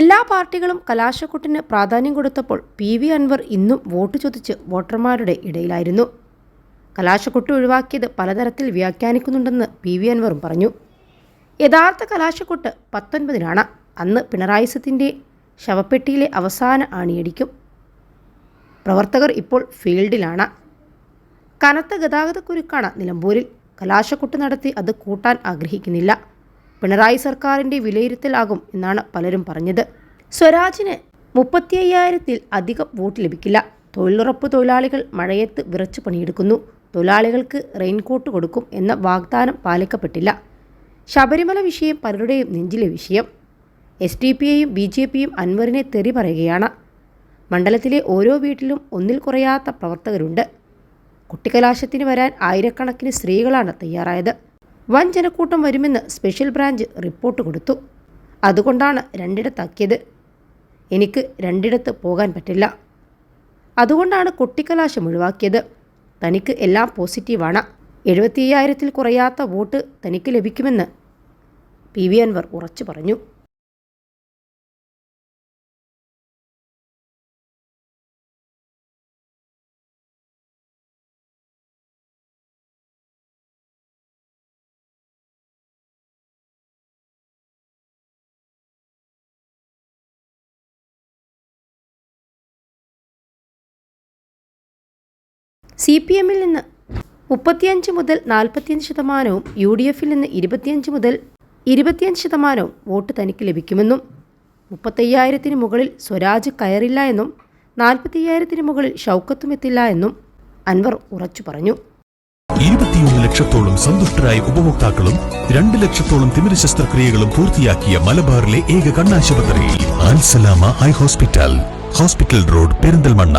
എല്ലാ പാർട്ടികളും കലാശക്കൊട്ടിന് പ്രാധാന്യം കൊടുത്തപ്പോൾ പി വി അൻവർ ഇന്നും വോട്ട് ചോദിച്ച് വോട്ടർമാരുടെ ഇടയിലായിരുന്നു. കലാശക്കൊട്ട് ഒഴിവാക്കിയത് പലതരത്തിൽ വ്യാഖ്യാനിക്കുന്നുണ്ടെന്ന് പി വി അൻവറും പറഞ്ഞു. യഥാർത്ഥ കലാശക്കൊട്ട് പത്തൊൻപതിനാണ്. അന്ന് പിണറായി സത്തിന്റെ ശവപ്പെട്ടിയിലെ അവസാന ആണിയടിക്കും. പ്രവർത്തകർ ഇപ്പോൾ ഫീൽഡിലാണ്. കനത്ത ഗതാഗതക്കുരുക്കാണ് നിലമ്പൂരിൽ. കലാശക്കൊട്ട് നടത്തി അത് കൂട്ടാൻ ആഗ്രഹിക്കുന്നില്ല. പിണറായി സർക്കാരിന്റെ വിലയിരുത്തലാകും എന്നാണ് പലരും പറഞ്ഞത്. സ്വരാജിന് മുപ്പത്തി അയ്യായിരത്തിൽ അധികം വോട്ട് ലഭിക്കില്ല. തൊഴിലുറപ്പ് തൊഴിലാളികൾ മഴയത്ത് വിറച്ചു പണിയെടുക്കുന്നു. തൊഴിലാളികൾക്ക് റെയിൻകോട്ട് കൊടുക്കും എന്ന വാഗ്ദാനം പാലിക്കപ്പെട്ടില്ല. ശബരിമല വിഷയം പലരുടെയും നെഞ്ചിലെ വിഷയം. എസ് ഡി എയും ബി ജെ പിയും അൻവറിനെ തെറി പറയുകയാണ്. മണ്ഡലത്തിലെ ഓരോ വീട്ടിലും ഒന്നിൽ കുറയാത്ത പ്രവർത്തകരുണ്ട്. കുട്ടിക്കലാശത്തിന് വരാൻ ആയിരക്കണക്കിന് സ്ത്രീകളാണ് തയ്യാറായത്. വൻ ജനക്കൂട്ടം വരുമെന്ന് സ്പെഷ്യൽ ബ്രാഞ്ച് റിപ്പോർട്ട് കൊടുത്തു. അതുകൊണ്ടാണ് രണ്ടിടത്താക്കിയത്. എനിക്ക് രണ്ടിടത്ത് പോകാൻ പറ്റില്ല. അതുകൊണ്ടാണ് കൊട്ടിക്കലാശം ഒഴിവാക്കിയത്. തനിക്ക് എല്ലാം പോസിറ്റീവാണ്. എഴുപത്തി അയ്യായിരത്തിൽ കുറയാത്ത വോട്ട് തനിക്ക് ലഭിക്കുമെന്ന് പി വി അൻവർ ഉറച്ചു പറഞ്ഞു. സി പി എമ്മിൽ നിന്ന് മുപ്പത്തിയഞ്ച് മുതൽ നാൽപ്പത്തിയഞ്ച് ശതമാനവും യു ഡി എഫിൽ നിന്ന് ഇരുപത്തിയഞ്ച് മുതൽ ഇരുപത്തിയഞ്ച് ശതമാനവും വോട്ട് തനിക്ക് ലഭിക്കുമെന്നും മുപ്പത്തയ്യായിരത്തിന് മുകളിൽ സ്വരാജ് കയറില്ല എന്നും നാൽപ്പത്തയ്യായിരത്തിന് മുകളിൽ ഷൗക്കത്തും എത്തില്ല എന്നും അൻവർ ഉറച്ചു പറഞ്ഞു. ഇരുപത്തിയൊന്ന് ലക്ഷത്തോളം സന്തുഷ്ടരായ ഉപഭോക്താക്കളും രണ്ട് ലക്ഷത്തോളം തിമിര ശസ്ത്രക്രിയകളും പൂർത്തിയാക്കിയ മലബാറിലെ ഏക കണ്ണാശുപത്രി eye hospital. Hospital road Perinthalmanna.